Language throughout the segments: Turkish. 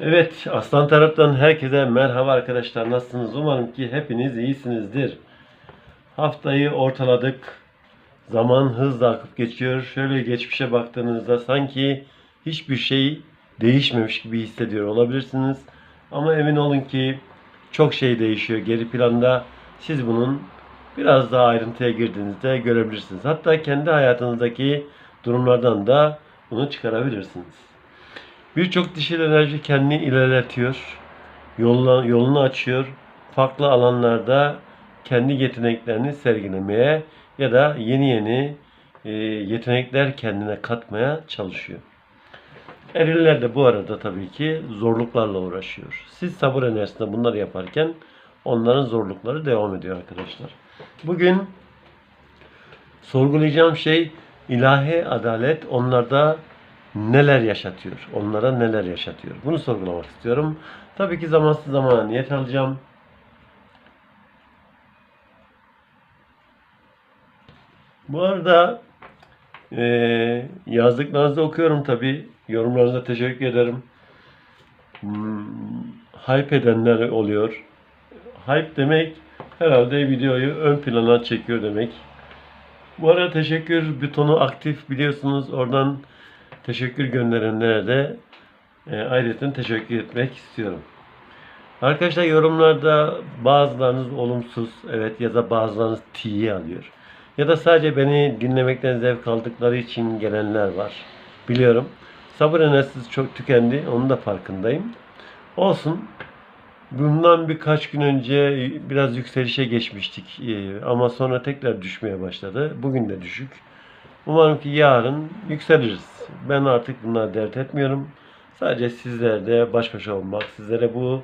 Evet, Aslan taraftan herkese merhaba arkadaşlar. Nasılsınız? Umarım ki hepiniz iyisinizdir. Haftayı ortaladık. Zaman hızla akıp geçiyor. Şöyle geçmişe baktığınızda sanki hiçbir şey değişmemiş gibi hissediyor olabilirsiniz. Ama emin olun ki çok şey değişiyor geri planda. Siz bunun biraz daha ayrıntıya girdiğinizde görebilirsiniz. Hatta kendi hayatınızdaki durumlardan da bunu çıkarabilirsiniz. Birçok dişil enerji kendini ilerletiyor. Yolunu, yolunu açıyor. Farklı alanlarda kendi yeteneklerini sergilemeye ya da yeni yeni e, yetenekler kendine katmaya çalışıyor. Eriller de bu arada tabii ki zorluklarla uğraşıyor. Siz sabır enerjisinde bunları yaparken onların zorlukları devam ediyor arkadaşlar. Bugün sorgulayacağım şey ilahi adalet onlarda neler yaşatıyor? Onlara neler yaşatıyor? Bunu sorgulamak istiyorum. Tabii ki zamansız zamana niyet alacağım. Bu arada eee yazdıklarınızı okuyorum tabii. Yorumlarınıza teşekkür ederim. Hmm, hype edenler oluyor. Hype demek herhalde videoyu ön plana çekiyor demek. Bu arada teşekkür butonu aktif biliyorsunuz. Oradan teşekkür gönderenlere de e, ayrıca teşekkür etmek istiyorum. Arkadaşlar yorumlarda bazılarınız olumsuz evet ya da bazılarınız T'yi alıyor. Ya da sadece beni dinlemekten zevk aldıkları için gelenler var. Biliyorum. Sabır enerjisi çok tükendi. Onun da farkındayım. Olsun. Bundan birkaç gün önce biraz yükselişe geçmiştik. Ee, Ama sonra tekrar düşmeye başladı. Bugün de düşük. Umarım ki yarın yükseliriz. Ben artık bunları dert etmiyorum. Sadece sizlerle baş başa olmak, sizlere bu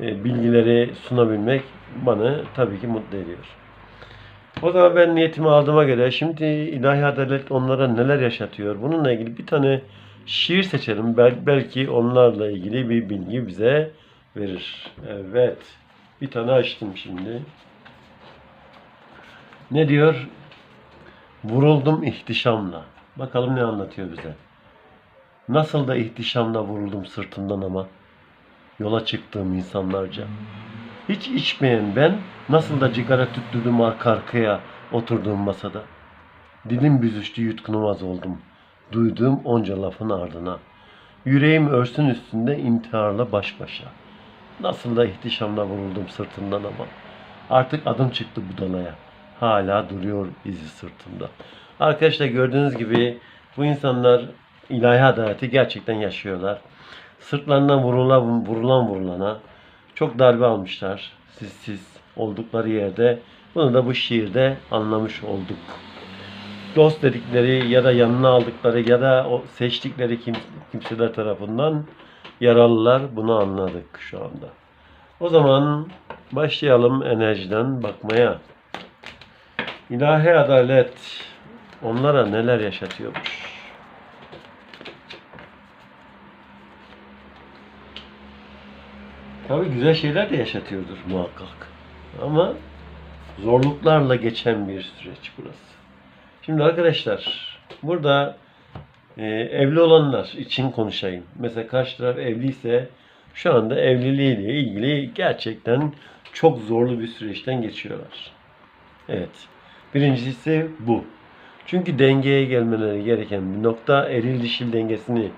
e, bilgileri sunabilmek bana tabii ki mutlu ediyor. O zaman ben niyetimi aldığıma göre şimdi ilahi adalet onlara neler yaşatıyor? Bununla ilgili bir tane şiir seçelim. Bel- belki onlarla ilgili bir bilgi bize verir. Evet. Bir tane açtım şimdi. Ne diyor? Vuruldum ihtişamla. Bakalım ne anlatıyor bize. Nasıl da ihtişamla vuruldum sırtından ama. Yola çıktığım insanlarca. Hiç içmeyen ben nasıl da cigara tüttürdüm arka arkaya oturduğum masada. Dilim büzüştü yutkunamaz oldum. Duyduğum onca lafın ardına. Yüreğim örsün üstünde intiharla baş başa. Nasıl da ihtişamla vuruldum sırtından ama. Artık adım çıktı budalaya. Hala duruyor izi sırtımda. Arkadaşlar gördüğünüz gibi bu insanlar ilahi adaleti gerçekten yaşıyorlar. Sırtlarından vurulan, vurulan vurulana çok darbe almışlar. Siz siz oldukları yerde. Bunu da bu şiirde anlamış olduk. Dost dedikleri ya da yanına aldıkları ya da o seçtikleri kim, kimseler tarafından yaralılar. Bunu anladık şu anda. O zaman başlayalım enerjiden bakmaya. İlahi adalet onlara neler yaşatıyormuş? Tabii güzel şeyler de yaşatıyordur muhakkak. Ama zorluklarla geçen bir süreç burası. Şimdi arkadaşlar burada e, evli olanlar için konuşayım. Mesela karşı taraf evliyse şu anda evliliğiyle ilgili gerçekten çok zorlu bir süreçten geçiyorlar. Evet. Birincisi bu. Çünkü dengeye gelmeleri gereken bir nokta eril dişil dengesini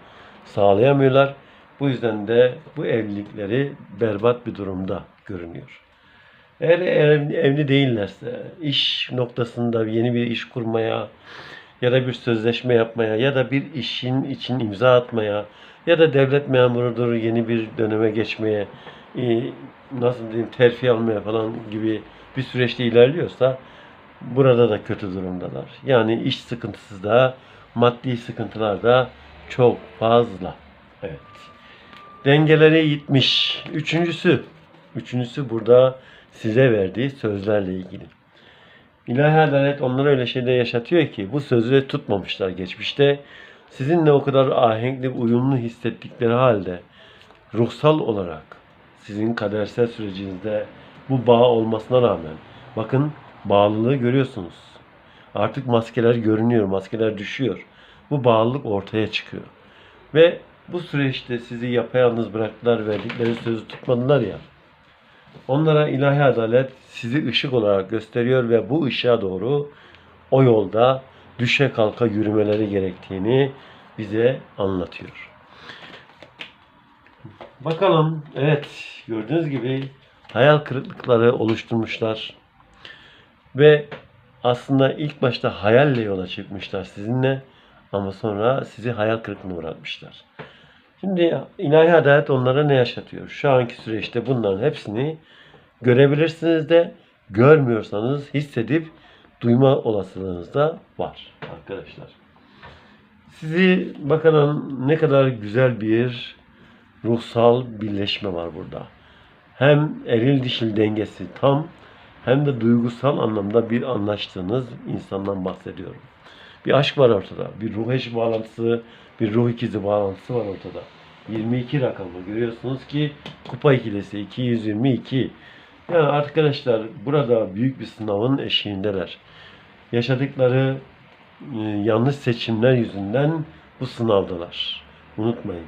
sağlayamıyorlar. Bu yüzden de bu evlilikleri berbat bir durumda görünüyor. Eğer evli, değillerse iş noktasında yeni bir iş kurmaya ya da bir sözleşme yapmaya ya da bir işin için imza atmaya ya da devlet memurudur yeni bir döneme geçmeye e, nasıl diyeyim terfi almaya falan gibi bir süreçte ilerliyorsa burada da kötü durumdalar. Yani iş sıkıntısı da maddi sıkıntılar da çok fazla. Evet. Dengeleri gitmiş. Üçüncüsü. Üçüncüsü burada size verdiği sözlerle ilgili. İlahi adalet onlara öyle şeyler yaşatıyor ki bu sözü tutmamışlar geçmişte. Sizinle o kadar ahenkli, uyumlu hissettikleri halde ruhsal olarak sizin kadersel sürecinizde bu bağ olmasına rağmen bakın bağlılığı görüyorsunuz. Artık maskeler görünüyor, maskeler düşüyor. Bu bağlılık ortaya çıkıyor. Ve bu süreçte sizi yapayalnız bıraktılar, verdikleri sözü tutmadılar ya. Onlara ilahi adalet sizi ışık olarak gösteriyor ve bu ışığa doğru o yolda düşe kalka yürümeleri gerektiğini bize anlatıyor. Bakalım, evet gördüğünüz gibi hayal kırıklıkları oluşturmuşlar. Ve aslında ilk başta hayalle yola çıkmışlar sizinle ama sonra sizi hayal kırıklığına uğratmışlar. Şimdi ilahi adalet onlara ne yaşatıyor? Şu anki süreçte bunların hepsini görebilirsiniz de görmüyorsanız hissedip duyma olasılığınız da var arkadaşlar. Sizi bakalım ne kadar güzel bir ruhsal birleşme var burada. Hem eril dişil dengesi tam hem de duygusal anlamda bir anlaştığınız insandan bahsediyorum. Bir aşk var ortada. Bir ruh eşi bağlantısı, bir ruh ikizi bağlantısı var ortada. 22 rakamı görüyorsunuz ki kupa ikilisi 222. Yani arkadaşlar burada büyük bir sınavın eşiğindeler. Yaşadıkları e, yanlış seçimler yüzünden bu sınavdalar. Unutmayın.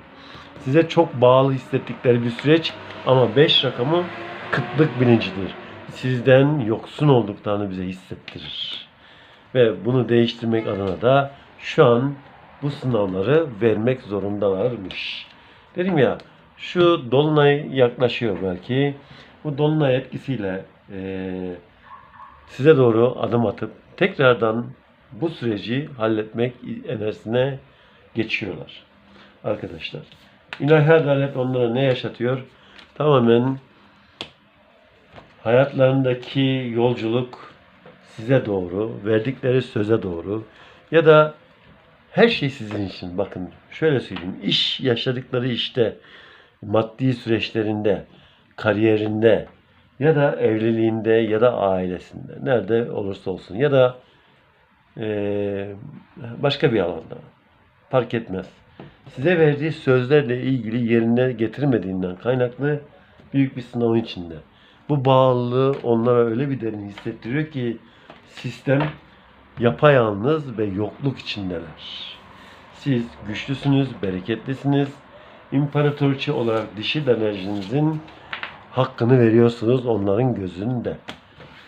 Size çok bağlı hissettikleri bir süreç ama 5 rakamı kıtlık bilincidir. Sizden yoksun olduklarını bize hissettirir. Ve bunu değiştirmek adına da şu an bu sınavları vermek zorundalarmış. Dedim ya şu dolunay yaklaşıyor belki. Bu dolunay etkisiyle eee, size doğru adım atıp tekrardan bu süreci halletmek enerjisine geçiyorlar. Arkadaşlar. İlahi adalet onlara ne yaşatıyor? Tamamen hayatlarındaki yolculuk size doğru, verdikleri söze doğru ya da her şey sizin için. Bakın şöyle söyleyeyim. İş yaşadıkları işte, maddi süreçlerinde, kariyerinde ya da evliliğinde ya da ailesinde nerede olursa olsun ya da eee, başka bir alanda fark etmez. Size verdiği sözlerle ilgili yerine getirmediğinden kaynaklı büyük bir sınavın içinde. Bu bağlılığı onlara öyle bir derin hissettiriyor ki sistem yapayalnız ve yokluk içindeler. Siz güçlüsünüz, bereketlisiniz. İmparatorçe olarak dişil enerjinizin hakkını veriyorsunuz onların gözünde.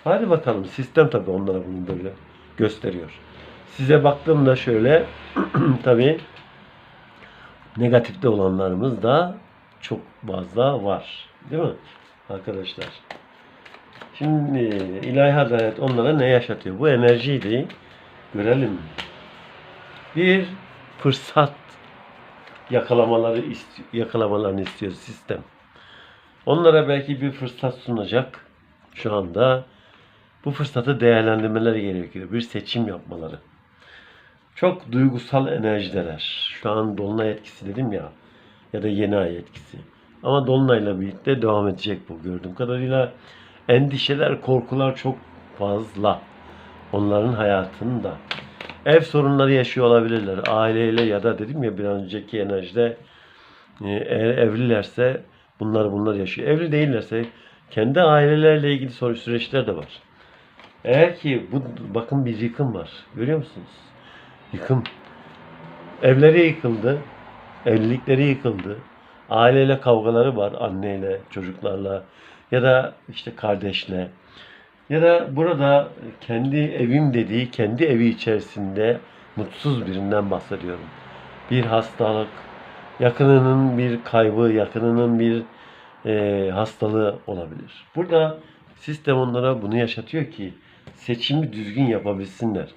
Hadi bakalım sistem tabii onlara bunu böyle gösteriyor. Size baktığımda şöyle tabii negatifte olanlarımız da çok fazla var. Değil mi arkadaşlar? Şimdi ilahi adalet onlara ne yaşatıyor? Bu enerjiyi görelim. Bir fırsat yakalamaları yakalamalarını istiyor sistem. Onlara belki bir fırsat sunacak şu anda. Bu fırsatı değerlendirmeleri gerekiyor. Bir seçim yapmaları. Çok duygusal enerjideler. Şu an dolunay etkisi dedim ya. Ya da yeni ay etkisi. Ama dolunayla birlikte devam edecek bu gördüğüm kadarıyla. Endişeler, korkular çok fazla. Onların hayatında. Ev sorunları yaşıyor olabilirler. Aileyle ya da dedim ya bir önceki enerjide e, eğer evlilerse bunlar bunlar yaşıyor. Evli değillerse kendi ailelerle ilgili soru süreçler de var. Eğer ki bu bakın bir yıkım var. Görüyor musunuz? Yıkım. Evleri yıkıldı. Evlilikleri yıkıldı. Aileyle kavgaları var. Anneyle, çocuklarla ya da işte kardeşle. Ya da burada kendi evim dediği kendi evi içerisinde mutsuz birinden bahsediyorum. Bir hastalık, yakınının bir kaybı, yakınının bir e, hastalığı olabilir. Burada sistem onlara bunu yaşatıyor ki seçimi düzgün yapabilsinler.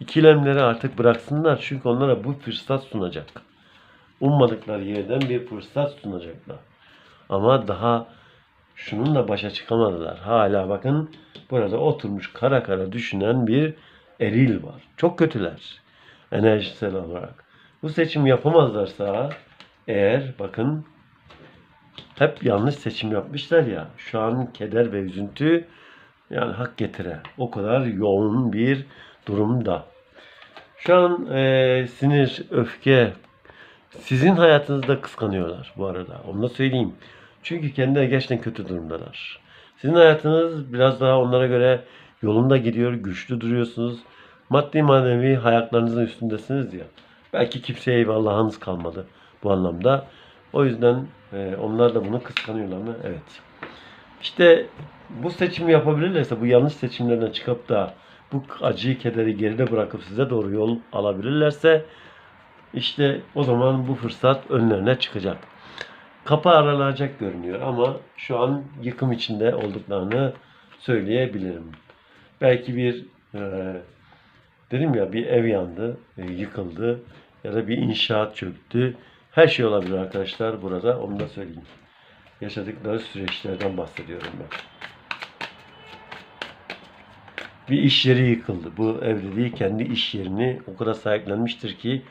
İkilemleri artık bıraksınlar çünkü onlara bu fırsat sunacak. Ummadıkları yerden bir fırsat sunacaklar. Ama daha şununla başa çıkamadılar. Hala bakın burada oturmuş kara kara düşünen bir eril var. Çok kötüler enerjisel olarak. Bu seçim yapamazlarsa eğer bakın hep yanlış seçim yapmışlar ya. Şu an keder ve üzüntü yani hak getire. O kadar yoğun bir durumda. Şu an eee, sinir, öfke sizin hayatınızda kıskanıyorlar bu arada. Onu da söyleyeyim. Çünkü kendileri gerçekten kötü durumdalar. Sizin hayatınız biraz daha onlara göre yolunda gidiyor, güçlü duruyorsunuz. Maddi manevi hayatlarınızın üstündesiniz ya. Belki kimseye eyvallahınız kalmadı. bu anlamda. O yüzden e, onlar da bunu kıskanıyorlar mı? Evet. İşte bu seçimi yapabilirlerse, bu yanlış seçimlerden çıkıp da bu acıyı, kederi geride bırakıp size doğru yol alabilirlerse işte o zaman bu fırsat önlerine çıkacak. Kapı aralanacak görünüyor ama şu an yıkım içinde olduklarını söyleyebilirim. Belki bir e, dedim ya bir ev yandı, e, yıkıldı ya da bir inşaat çöktü. Her şey olabilir arkadaşlar burada onu da söyleyeyim. Yaşadıkları süreçlerden bahsediyorum ben. Bir iş yeri yıkıldı. Bu ev dediği kendi iş yerini o kadar sahiplenmiştir ki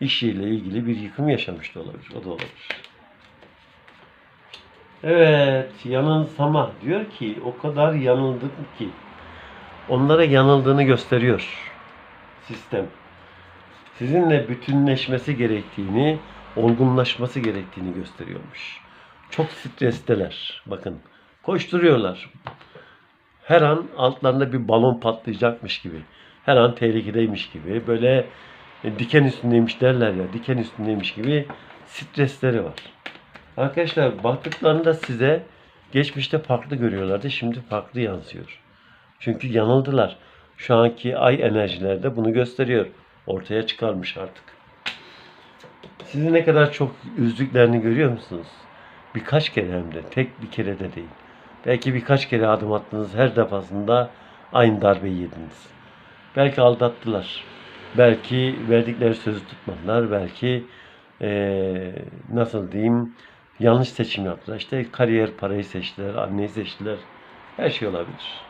iş yeriyle ilgili bir yıkım yaşamış da olabilir. O da olabilir. Evet, yanılsama diyor ki o kadar yanıldım ki onlara yanıldığını gösteriyor sistem. Sizinle bütünleşmesi gerektiğini, olgunlaşması gerektiğini gösteriyormuş. Çok stresteler. Bakın, koşturuyorlar. Her an altlarında bir balon patlayacakmış gibi. Her an tehlikedeymiş gibi. Böyle e, diken üstündeymiş derler ya. Diken üstündeymiş gibi stresleri var. Arkadaşlar baktıklarında size geçmişte farklı görüyorlardı. Şimdi farklı yansıyor. Çünkü yanıldılar. Şu anki ay enerjileri de bunu gösteriyor. Ortaya çıkarmış artık. Sizi ne kadar çok üzdüklerini görüyor musunuz? Birkaç kere hem de. Tek bir kere de değil. Belki birkaç kere adım attınız. Her defasında aynı darbeyi yediniz. Belki aldattılar. Belki verdikleri sözü tutmadılar. Belki eee, nasıl diyeyim yanlış seçim yaptılar. İşte kariyer parayı seçtiler, anneyi seçtiler. Her şey olabilir.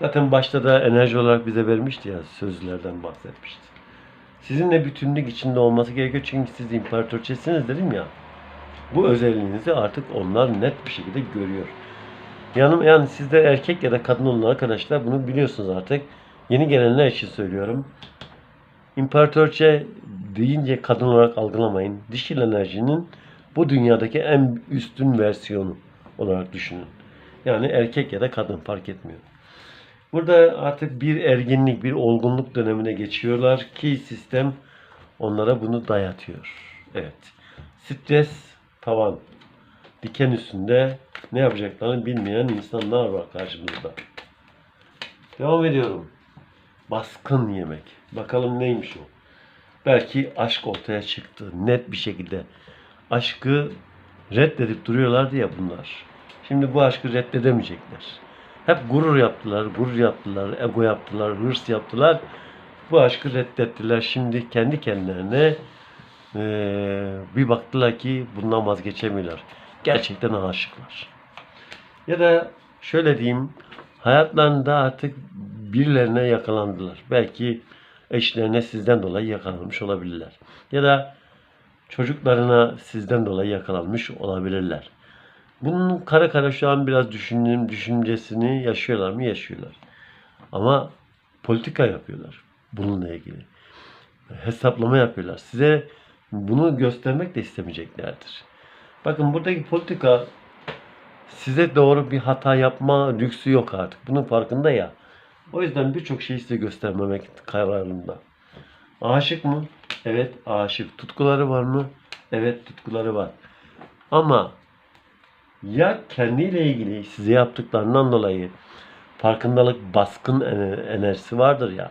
Zaten başta da enerji olarak bize vermişti ya sözlerden bahsetmişti. Sizinle bütünlük içinde olması gerekiyor çünkü siz imparatorçesiniz dedim ya. Bu özelliğinizi artık onlar net bir şekilde görüyor. Yanım yani sizde erkek ya da kadın olan arkadaşlar bunu biliyorsunuz artık. Yeni gelenler için söylüyorum. İmparatorçe deyince kadın olarak algılamayın. Dişil enerjinin bu dünyadaki en üstün versiyonu olarak düşünün. Yani erkek ya da kadın fark etmiyor. Burada artık bir erginlik, bir olgunluk dönemine geçiyorlar ki sistem onlara bunu dayatıyor. Evet. Stres tavan. Diken üstünde ne yapacaklarını bilmeyen insanlar var karşımızda. Devam ediyorum. Baskın yemek. Bakalım neymiş o? Belki aşk ortaya çıktı net bir şekilde. Aşkı reddedip duruyorlardı ya bunlar. Şimdi bu aşkı reddedemeyecekler. Hep gurur yaptılar, gurur yaptılar, ego yaptılar, hırs yaptılar. Bu aşkı reddettiler. Şimdi kendi kendilerine eee, bir baktılar ki bundan vazgeçemiyorlar. Gerçekten aşıklar. Ya da şöyle diyeyim, hayatlarında artık birilerine yakalandılar. Belki eşlerine sizden dolayı yakalanmış olabilirler. Ya da çocuklarına sizden dolayı yakalanmış olabilirler. Bunun kara kara şu an biraz düşündüğüm düşüncesini yaşıyorlar mı? Yaşıyorlar. Ama politika yapıyorlar bununla ilgili. Hesaplama yapıyorlar. Size bunu göstermek de istemeyeceklerdir. Bakın buradaki politika size doğru bir hata yapma lüksü yok artık. Bunun farkında ya. O yüzden birçok şeyi size göstermemek kararında. Aşık mı? Evet aşık. Tutkuları var mı? Evet tutkuları var. Ama ya kendiyle ilgili size yaptıklarından dolayı farkındalık baskın ener- enerjisi vardır ya.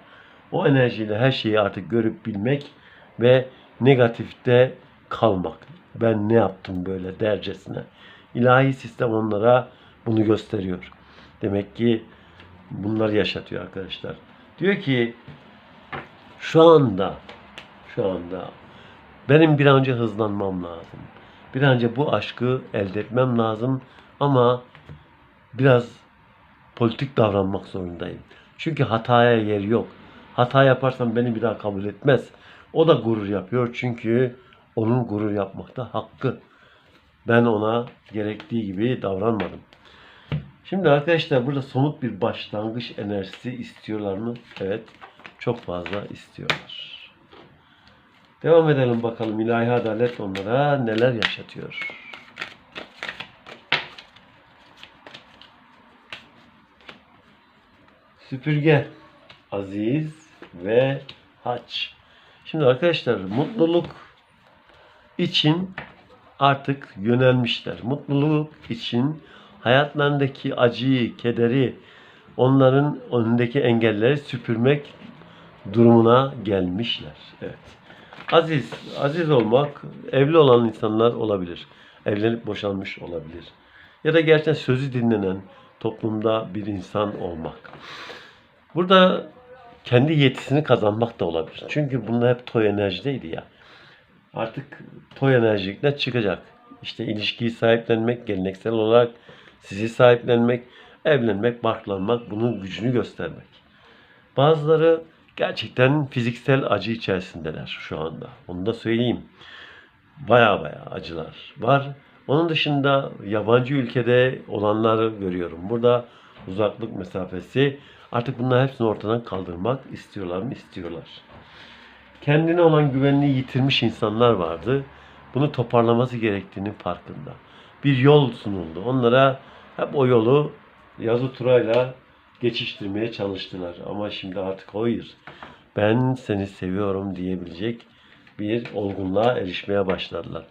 O enerjiyle her şeyi artık görüp bilmek ve negatifte kalmak. Ben ne yaptım böyle dercesine. İlahi sistem onlara bunu gösteriyor. Demek ki bunlar yaşatıyor arkadaşlar. Diyor ki şu anda şu anda benim bir an önce hızlanmam lazım. Bir an önce bu aşkı elde etmem lazım ama biraz politik davranmak zorundayım. Çünkü hataya yer yok. Hata yaparsam beni bir daha kabul etmez. O da gurur yapıyor çünkü onun gurur yapmakta hakkı. Ben ona gerektiği gibi davranmadım. Şimdi arkadaşlar burada somut bir başlangıç enerjisi istiyorlar mı? Evet. Çok fazla istiyorlar. Devam edelim bakalım ilahi adalet onlara neler yaşatıyor. Süpürge, aziz ve haç. Şimdi arkadaşlar mutluluk için artık yönelmişler. Mutluluk için hayatlarındaki acıyı, kederi, onların önündeki engelleri süpürmek durumuna gelmişler. Evet. Aziz, aziz olmak evli olan insanlar olabilir. Evlenip boşanmış olabilir. Ya da gerçekten sözü dinlenen toplumda bir insan olmak. Burada kendi yetisini kazanmak da olabilir. Çünkü bunlar hep toy enerjideydi ya. Artık toy enerjilikler çıkacak. İşte ilişkiyi sahiplenmek, geleneksel olarak sizi sahiplenmek, evlenmek, barklanmak, bunun gücünü göstermek. Bazıları gerçekten fiziksel acı içerisindeler şu anda. Onu da söyleyeyim. Baya baya acılar var. Onun dışında yabancı ülkede olanları görüyorum. Burada uzaklık mesafesi artık bunların hepsini ortadan kaldırmak istiyorlar mı? İstiyorlar. Kendine olan güvenini yitirmiş insanlar vardı. Bunu toparlaması gerektiğinin farkında. Bir yol sunuldu. Onlara hep o yolu yazı turayla geçiştirmeye çalıştılar. Ama şimdi artık hayır. Ben seni seviyorum diyebilecek bir olgunluğa erişmeye başladılar.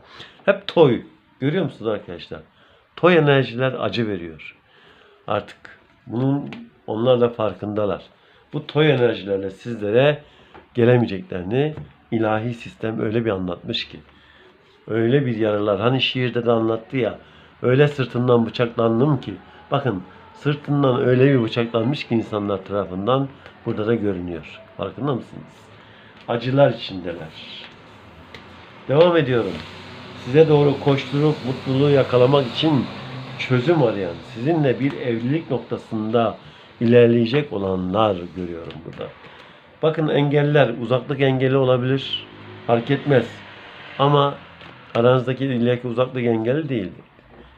Hep toy. Görüyor musunuz arkadaşlar? Toy enerjiler acı veriyor. Artık bunun onlar da farkındalar. Bu toy enerjilerle sizlere gelemeyeceklerini ilahi sistem öyle bir anlatmış ki. Öyle bir yaralar. Hani şiirde de anlattı ya. Öyle sırtından bıçaklandım ki. Bakın sırtından öyle bir bıçaklanmış ki insanlar tarafından burada da görünüyor. Farkında mısınız? Acılar içindeler. Devam ediyorum. Size doğru koşturup mutluluğu yakalamak için çözüm arayan, sizinle bir evlilik noktasında ilerleyecek olanlar görüyorum burada. Bakın engeller, uzaklık engeli olabilir. Fark etmez. Ama aranızdaki illaki uzaklık engeli değil.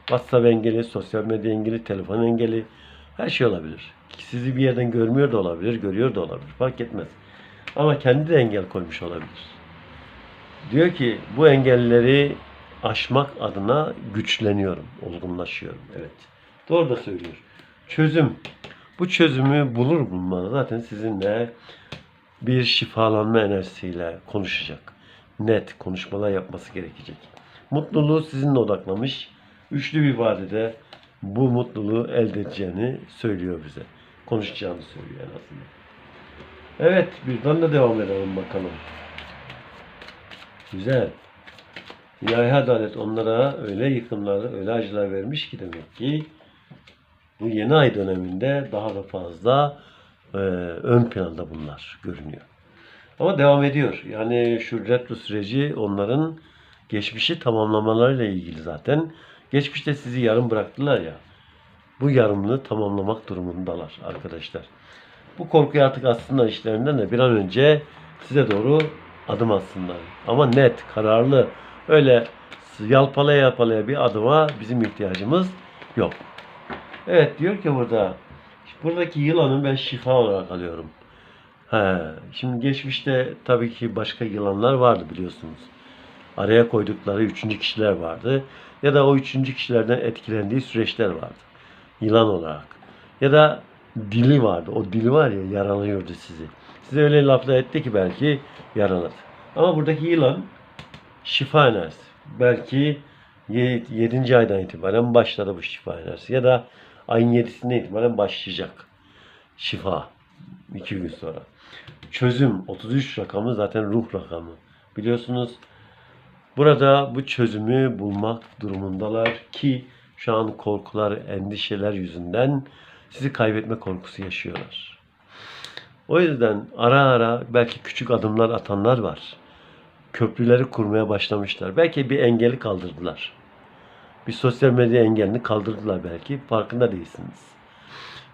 WhatsApp engeli, sosyal medya engeli, telefon engeli her şey olabilir. Sizi bir yerden görmüyor da olabilir, görüyor da olabilir. Fark etmez. Ama kendi de engel koymuş olabilir. Diyor ki bu engelleri aşmak adına güçleniyorum, olgunlaşıyorum. Evet. Doğru da söylüyor. Çözüm. Bu çözümü bulur bulmalı zaten sizinle bir şifalanma enerjisiyle konuşacak. Net konuşmalar yapması gerekecek. Mutluluğu sizinle odaklamış. Üçlü bir vadede bu mutluluğu elde edeceğini söylüyor bize. Konuşacağını söylüyor en azından. Evet, birden de devam edelim bakalım. Güzel. İlahi adalet onlara öyle yıkımlar, öyle acılar vermiş ki demek ki bu yeni ay döneminde daha da fazla e, ön planda bunlar görünüyor. Ama devam ediyor. Yani şu retro süreci onların geçmişi tamamlamalarıyla ilgili zaten. Geçmişte sizi yarım bıraktılar ya. Bu yarımını tamamlamak durumundalar arkadaşlar. Bu korkuyu artık aslında işlerinden de bir an önce size doğru adım atsınlar. Ama net, kararlı, öyle yalpalaya yalpalaya bir adıma bizim ihtiyacımız yok. Evet diyor ki burada buradaki yılanı ben şifa olarak alıyorum. He, şimdi geçmişte tabii ki başka yılanlar vardı biliyorsunuz. Araya koydukları üçüncü kişiler vardı. Ya da o üçüncü kişilerden etkilendiği süreçler vardı. Yılan olarak. Ya da dili vardı. O dili var ya yaralıyordu sizi. Size öyle laflar etti ki belki yaraladı. Ama buradaki yılan şifa enerjisi. Belki 7. aydan itibaren başladı bu şifa enerjisi. Ya da ayın 7'sinde itibaren başlayacak şifa. 2 gün sonra. Çözüm 33 rakamı zaten ruh rakamı. Biliyorsunuz burada bu çözümü bulmak durumundalar ki şu an korkular, endişeler yüzünden sizi kaybetme korkusu yaşıyorlar. O yüzden ara ara belki küçük adımlar atanlar var. Köprüleri kurmaya başlamışlar. Belki bir engeli kaldırdılar. Bir sosyal medya engelini kaldırdılar belki. Farkında değilsiniz.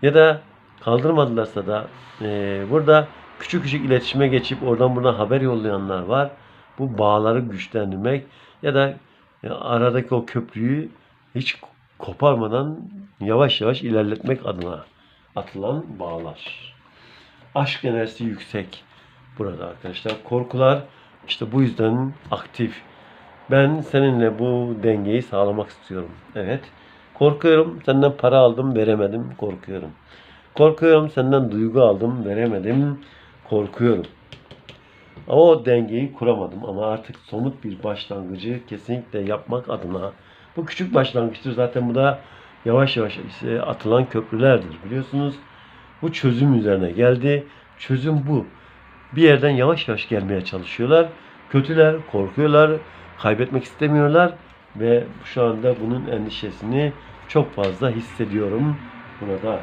Ya da kaldırmadılarsa da e, burada küçük küçük iletişime geçip oradan buradan haber yollayanlar var. Bu bağları güçlendirmek ya da e, aradaki o köprüyü hiç koparmadan yavaş yavaş ilerletmek adına atılan bağlar. Aşk enerjisi yüksek burada arkadaşlar. Korkular işte bu yüzden aktif. Ben seninle bu dengeyi sağlamak istiyorum. Evet. Korkuyorum. Senden para aldım, veremedim. Korkuyorum. Korkuyorum. Senden duygu aldım, veremedim. Korkuyorum. O dengeyi kuramadım ama artık somut bir başlangıcı kesinlikle yapmak adına bu küçük başlangıçtır zaten bu da yavaş yavaş atılan köprülerdir biliyorsunuz. Bu çözüm üzerine geldi. Çözüm bu. Bir yerden yavaş yavaş gelmeye çalışıyorlar. Kötüler, korkuyorlar, kaybetmek istemiyorlar ve şu anda bunun endişesini çok fazla hissediyorum burada.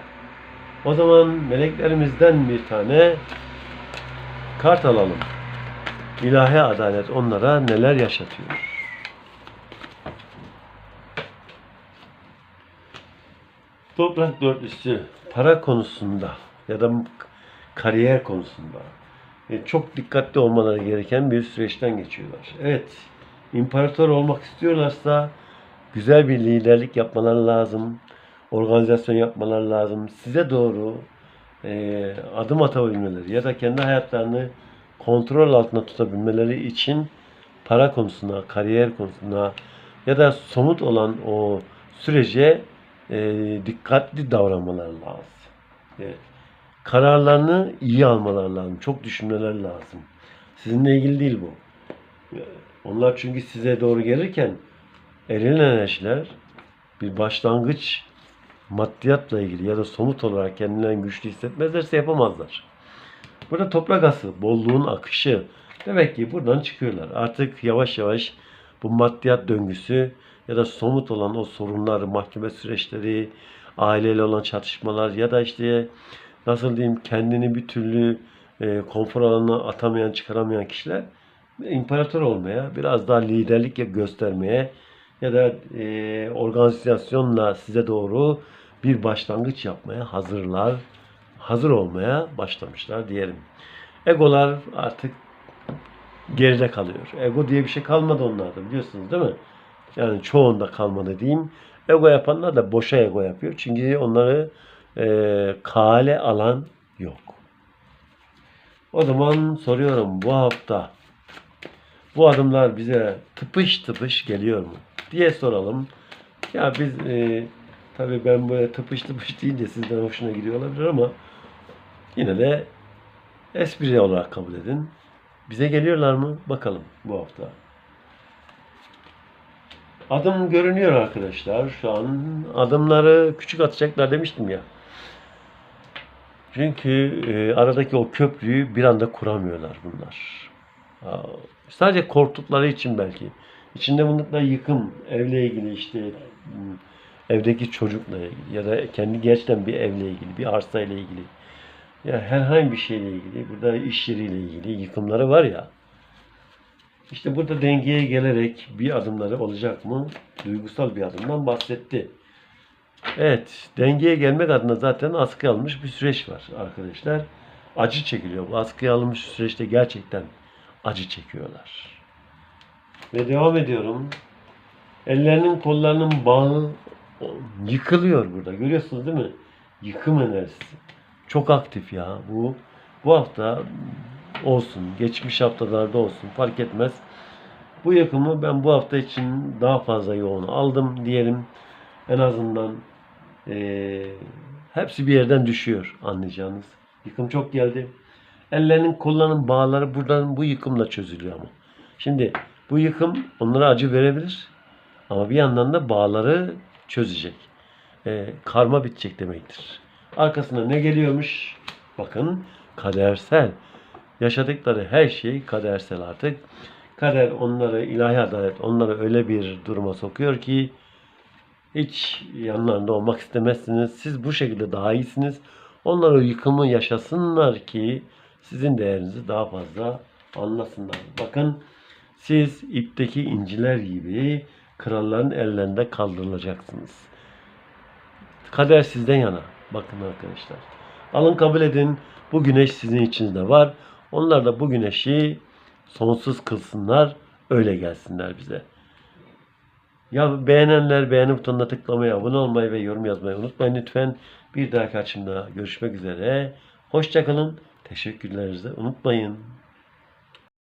O zaman meleklerimizden bir tane kart alalım. İlahi adalet onlara neler yaşatıyor? Toprak dörtlüsü para konusunda ya da kariyer konusunda e, çok dikkatli olmaları gereken bir süreçten geçiyorlar. Evet, imparator olmak istiyorlarsa güzel bir liderlik yapmaları lazım. Organizasyon yapmaları lazım. Size doğru e, adım atabilmeleri ya da kendi hayatlarını kontrol altında tutabilmeleri için para konusunda, kariyer konusunda ya da somut olan o sürece e, dikkatli davranmaları lazım. Evet. Kararlarını iyi almaları lazım. Çok düşünmeleri lazım. Sizinle ilgili değil bu. Onlar çünkü size doğru gelirken eril enerjiler bir başlangıç maddiyatla ilgili ya da somut olarak kendilerini güçlü hissetmezlerse yapamazlar. Burada toprak ası, bolluğun akışı. Demek ki buradan çıkıyorlar. Artık yavaş yavaş bu maddiyat döngüsü ya da somut olan o sorunlar, mahkeme süreçleri, aileyle olan çatışmalar ya da işte nasıl diyeyim kendini bir türlü e, konfor alanına atamayan, çıkaramayan kişiler imparator olmaya, biraz daha liderlik göstermeye ya da e, organizasyonla size doğru bir başlangıç yapmaya hazırlar, hazır olmaya başlamışlar diyelim. Egolar artık geride kalıyor. Ego diye bir şey kalmadı onlarda biliyorsunuz değil mi? Yani çoğunda kalmadı diyeyim. Ego yapanlar da boşa ego yapıyor. Çünkü onları e, kale alan yok. O zaman soruyorum bu hafta bu adımlar bize tıpış tıpış geliyor mu diye soralım. Ya biz e, tabii ben böyle tıpış tıpış deyince sizden hoşuna gidiyor olabilir ama yine de espri olarak kabul edin. Bize geliyorlar mı? Bakalım bu hafta. Adım görünüyor arkadaşlar. Şu an adımları küçük atacaklar demiştim ya. Çünkü e, aradaki o köprüyü bir anda kuramıyorlar bunlar. Sadece korktukları için belki. İçinde bulundukları yıkım, evle ilgili işte evdeki çocukla ilgili ya da kendi gerçekten bir evle ilgili, bir arsa ile ilgili. Ya herhangi bir şeyle ilgili, burada iş yeriyle ilgili yıkımları var ya. İşte burada dengeye gelerek bir adımları olacak mı? Duygusal bir adımdan bahsetti. Evet, dengeye gelmek adına zaten askıya alınmış bir süreç var arkadaşlar. Acı çekiliyor. Bu askıya alınmış süreçte gerçekten acı çekiyorlar. Ve devam ediyorum. Ellerinin kollarının bağı yıkılıyor burada. Görüyorsunuz değil mi? Yıkım enerjisi. Çok aktif ya. Bu bu hafta olsun, geçmiş haftalarda olsun fark etmez. Bu yakımı ben bu hafta için daha fazla yoğun aldım diyelim. En azından eee, hepsi bir yerden düşüyor anlayacağınız. Yıkım çok geldi. Ellerinin kollarının bağları buradan bu yıkımla çözülüyor ama. Şimdi bu yıkım onlara acı verebilir. Ama bir yandan da bağları çözecek. Eee, karma bitecek demektir. Arkasına ne geliyormuş? Bakın kadersel. Yaşadıkları her şey kadersel artık. Kader onları, ilahi adalet onları öyle bir duruma sokuyor ki hiç yanlarında olmak istemezsiniz. Siz bu şekilde daha iyisiniz. Onlar o yıkımı yaşasınlar ki sizin değerinizi daha fazla anlasınlar. Bakın siz ipteki inciler gibi kralların ellerinde kaldırılacaksınız. Kader sizden yana. Bakın arkadaşlar. Alın kabul edin. Bu güneş sizin içinizde var. Onlar da bu güneşi sonsuz kılsınlar. Öyle gelsinler bize. Ya beğenenler beğeni butonuna tıklamayı, abone olmayı ve yorum yazmayı unutmayın lütfen. Bir dahaki açımda görüşmek üzere. Hoşçakalın. Teşekkürlerinizi unutmayın.